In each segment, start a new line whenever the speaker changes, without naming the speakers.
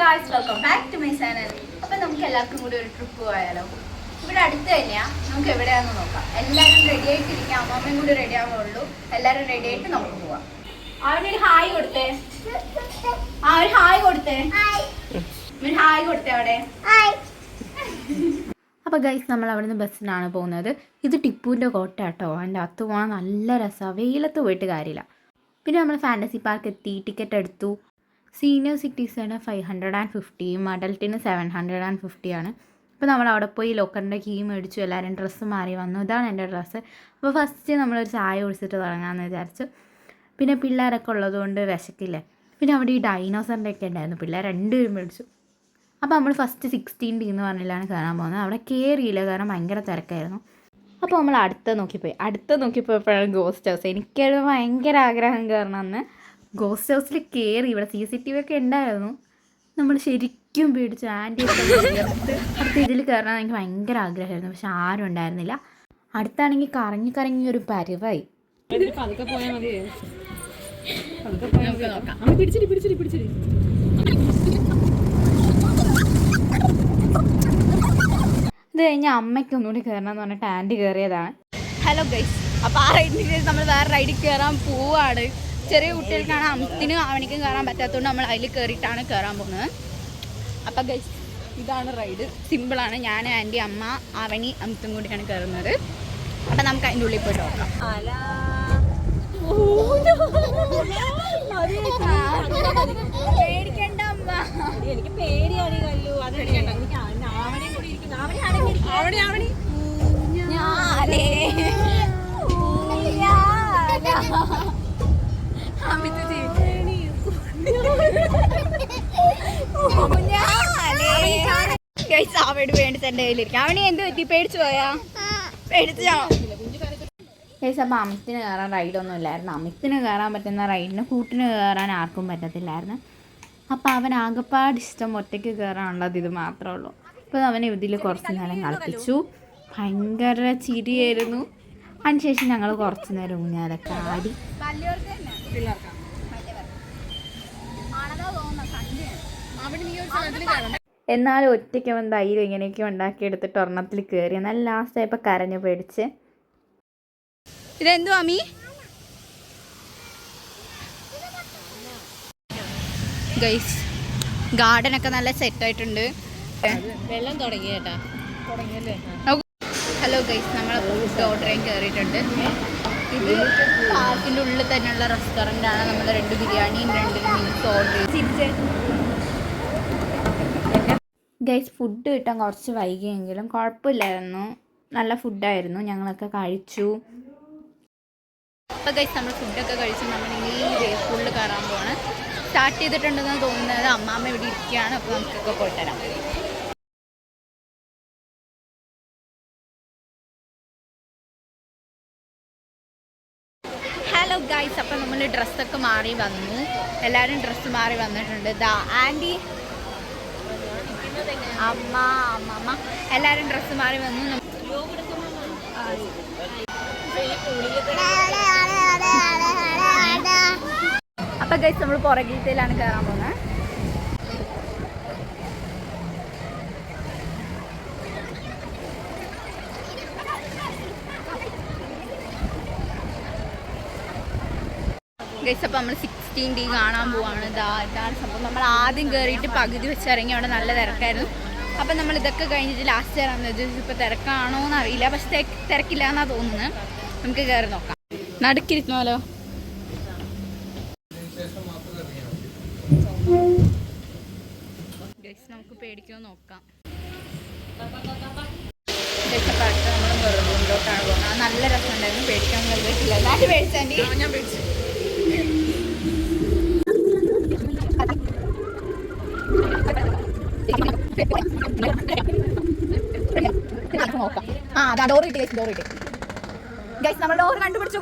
Guys welcome back to my channel അപ്പൊ നമുക്ക് എല്ലാവർക്കും കൂടി ഒരു ട്രിപ്പ് പോയാലോ? ഇവിടെ അടുത്ത് തന്നെയാ. നമുക്ക് എവിടെയാന്ന് നോക്കാം. എല്ലാവരും റെഡി ആയിട്ടിരിക്കാം. അമ്മമ്മയും കൂടി റെഡി ആവുള്ളൂ എല്ലാവരും റെഡി ആയിട്ട് നമുക്ക് പോവാം. അവനൊരു ഹായ് കൊടുത്തേ? ആ ഒരു ഹായ് കൊടുത്തേ? ഒരു ഹായ് കൊടുത്തേ അവിടെ?
അപ്പോൾ ഗൈസ് നമ്മൾ അവിടുന്ന് ബസ്സിനാണ് പോകുന്നത്. ഇത് ടിപ്പുവിന്റെ കോട്ട കേട്ടോ അതിന്റെ അകത്ത് പോകാൻ നല്ല രസമാണ് വെയിലത്ത് പോയിട്ട് കാര്യമില്ല. പിന്നെ നമ്മൾ ഫാന്റസി പാർക്ക് എത്തി ടിക്കറ്റ് എടുത്തു. സീനിയർ സിറ്റീസിന് ഫൈവ് ഹൺഡ്രഡ് ആൻഡ് ഫിഫ്റ്റിയും അഡൽട്ടിന് സെവൻ ഹൺഡ്രഡ് ആൻഡ് ഫിഫ്റ്റിയാണ് അപ്പോൾ നമ്മൾ അവിടെ പോയി ലോക്കറിന്റെ കീ മേടിച്ചു എല്ലാവരും ഡ്രസ്സ് മാറി വന്നു. ഇതാണ് എന്റെ ഡ്രസ്സ് അപ്പോൾ ഫസ്റ്റ് നമ്മളൊരു ചായ കുടിച്ചിട്ട് തുടങ്ങാമെന്ന് വിചാരിച്ചു. പിന്നെ പിള്ളേരൊക്കെ ഉള്ളതുകൊണ്ട് വിശക്കില്ലേ? പിന്നെ അവിടെ ഈ ഡൈനോസറിന്റെ ഒക്കെ ഉണ്ടായിരുന്നു. പിള്ളേർ രണ്ടുപേരും മേടിച്ചു. അപ്പോൾ നമ്മൾ ഫസ്റ്റ് സിക്സ്റ്റീൻ ഡി എന്ന് പറഞ്ഞില്ലാണ് കയറാൻ പോകുന്നത്. അവിടെ കയറിയില്ല കാരണം ഭയങ്കര തിരക്കായിരുന്നു. അപ്പോൾ നമ്മൾ അടുത്ത നോക്കിപ്പോയി. അടുത്ത നോക്കിപ്പോയപ്പോഴാണ് ഗോസ്റ്റ് ഹൗസ് എനിക്കൊരു ഭയങ്കര ആഗ്രഹം കയറണം അന്ന് ഗോസ്റ്റ് ഹൗസിൽ കയറി ഇവിടെ സി സി ടി വി ഒക്കെ ഉണ്ടായിരുന്നു. നമ്മൾ ശരിക്കും പേടിച്ചു. ആന്റി അടുത്ത ഇതിൽ കയറണം എനിക്ക് ഭയങ്കര ആഗ്രഹമായിരുന്നു. പക്ഷെ ആരും ഉണ്ടായിരുന്നില്ല. അടുത്താണെങ്കിൽ കറങ്ങി കറങ്ങി ഒരു പരിവായി.
പതുക്കെ പോയാൽ മതി. പതുക്കെ പോയാൽ
ഇത് കഴിഞ്ഞ് അമ്മയ്ക്ക് ഒന്നുകൂടി കയറണം എന്ന് പറഞ്ഞിട്ട് ആന്റി കയറിയതാണ്.
ഹലോ ഗൈസ് അപ്പോൾ ആ റൈഡിന് നമ്മൾ വേറെ റൈഡിൽ കയറാൻ പോവാണ്. ചെറിയ കുട്ടികൾക്കാണ് അമ്മത്തിനും അവനിക്കും കയറാൻ പറ്റാത്തതുകൊണ്ട് നമ്മൾ അതിൽ കയറിയിട്ടാണ് കയറാൻ പോകുന്നത്. അപ്പം ഗൈസ് ഇതാണ് റൈഡ് സിമ്പിളാണ് ഞാൻ ആന്റി അമ്മ അവനി അമ്മത്തും കൂടിയാണ് കയറുന്നത് അപ്പം നമുക്ക് അതിന്റെ ഉള്ളിൽ പോയിട്ട് നോക്കാം. പേടിക്കണ്ട അമ്മ.
എനിക്ക് പേടിയാണ് കല്ലു. അത് എനിക്ക്
അവട് വേണ്ടിട്ട് എന്റെ കയ്യിലിരിക്കും. അവനെ എന്ത് പറ്റി? പേടിച്ചു പോയാ? പേടിച്ചോ?
ഏസ് അപ്പോൾ അമിത്തിന് കയറാൻ റൈഡൊന്നും ഇല്ലായിരുന്നു. അമിത്തിന് കയറാൻ പറ്റുന്ന റൈഡിന് കൂട്ടിന് കയറാൻ ആർക്കും പറ്റത്തില്ലായിരുന്നു. അപ്പോൾ അവൻ ആകെപ്പാട് ഇഷ്ടം ഒറ്റയ്ക്ക് കയറാനുള്ളത് ഇത് മാത്രമേ ഉള്ളൂ. അപ്പോൾ അവനെ ഇതിൽ കുറച്ച് നേരം കളിപ്പിച്ചു. ഭയങ്കര ചിരിയായിരുന്നു. അതിനുശേഷം ഞങ്ങൾ കുറച്ച് നേരം ഊഞ്ഞാലൊക്കെ ആടി എന്നാലും ഒറ്റയ്ക്ക് അവൻ ധൈര്യം ഇങ്ങനെയൊക്കെ ഉണ്ടാക്കി എടുത്തിട്ട് ഒരെണ്ണത്തിൽ കയറി നല്ല ലാസ്റ്റ് ആയപ്പോൾ കരഞ്ഞു പേടിച്ച്.
ഇതെന്തു അമ്മി? ഗൈസ് ഗാർഡൻ ഒക്കെ നല്ല സെറ്റ് ആയിട്ടുണ്ട്.
വെള്ളം തുടങ്ങി കേട്ടാ തുടങ്ങിയല്ലേ
ഹലോ ഗൈസ് നമ്മൾ ഫുഡ് ഓർഡറിങ് കയറിയിട്ടുണ്ട് ഇത് പാർക്കിന്റെ ഉള്ളിൽ തന്നെയുള്ള റെസ്റ്റോറന്റ് ആണ്. നമ്മൾ രണ്ട് ബിരിയാണിയും രണ്ട് മീൽസ് ഓർഡർ ചെയ്ത്.
ഗൈസ് ഫുഡ് കിട്ടാൻ കുറച്ച് വൈകിയെങ്കിലും കുഴപ്പമില്ലായിരുന്നു. നല്ല ഫുഡായിരുന്നു ഞങ്ങളൊക്കെ കഴിച്ചു.
അപ്പോൾ ഗൈസ് നമ്മൾ ഫുഡൊക്കെ കഴിച്ച് നമ്മൾ ഇനി സ്കൂളിൽ കയറാൻ പോവാണ്. സ്റ്റാർട്ട് ചെയ്തിട്ടുണ്ടെന്ന് തോന്നുന്നത് അമ്മാമ്മ ഇവിടെ ഇരിക്കുകയാണ്. അപ്പോൾ നമുക്കൊക്കെ പോയിട്ട് ഗൈസ് അപ്പം നമ്മൾ ഡ്രസ്സൊക്കെ മാറി വന്നു. എല്ലാവരും ഡ്രസ്സ് മാറി വന്നിട്ടുണ്ട്. ദാ ആന്റി അമ്മ അമ്മമ്മ എല്ലാവരും ഡ്രസ്സ് മാറി വന്നു. അപ്പൊ ഗൈസ് നമ്മൾ പുറകിലത്തേലാണ് കയറാൻ പോകുന്നത് ഗൈസ് അപ്പോൾ നമ്മൾ സിക്സ്റ്റീൻ ഡി കാണാൻ പോവാണ്. ഇതാ ഇതാണ് സംഭവം. നമ്മൾ ആദ്യം കയറിയിട്ട് പകുതി വെച്ച് ഇറങ്ങി അവിടെ നല്ല തിരക്കായിരുന്നു. അപ്പം നമ്മൾ ഇതൊക്കെ കഴിഞ്ഞിട്ട് ലാസ്റ്റ് കയറാൻ ഇപ്പോൾ തിരക്കാണോ എന്ന് അറിയില്ല പക്ഷെ തിരക്ക് തിരക്കില്ല എന്നാണ് തോന്നുന്നത് നമുക്ക് കയറി നോക്കാം. നടുക്കിരുന്നോലോ ഗൈസ് നമുക്ക് പേടിക്കുമോ നോക്കാം. നല്ല രസമുണ്ടായിരുന്നു. പേടിക്കാൻ പറ്റില്ല എല്ലാവരും പേടിച്ചാണ്ടി
ഞാൻ പേടിച്ചു.
നോക്കാം ആ ഡോർ ഇട്ട് ഡോർ ഇട്ട് നമ്മൾ ഡോർ കണ്ടുപിടിച്ചു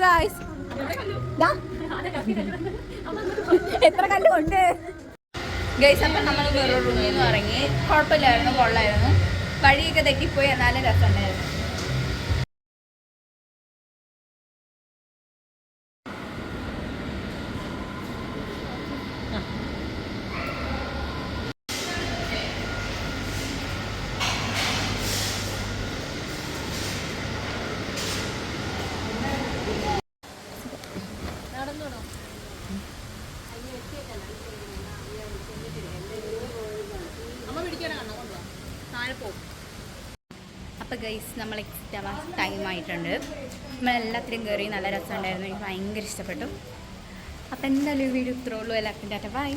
എത്ര നമ്മൾ ഇറങ്ങി. കുഴപ്പമില്ലായിരുന്നു കൊള്ളായിരുന്നു. വഴിയൊക്കെ തെറ്റിപ്പോയി എന്നാലും രസമുണ്ടായിരുന്നു. അപ്പോൾ ഗൈസ് നമ്മൾ എക്സ്റ്റാ ടൈം ആയിട്ടുണ്ട്. നമ്മളെല്ലാത്തിലും കയറി നല്ല രസമുണ്ടായിരുന്നു. എനിക്ക് ഭയങ്കര ഇഷ്ടപ്പെട്ടു. അപ്പോൾ എന്തായാലും വീഡിയോ ഇത്രയുള്ളൂ എല്ലാവർക്കും ടാറ്റ. ബൈ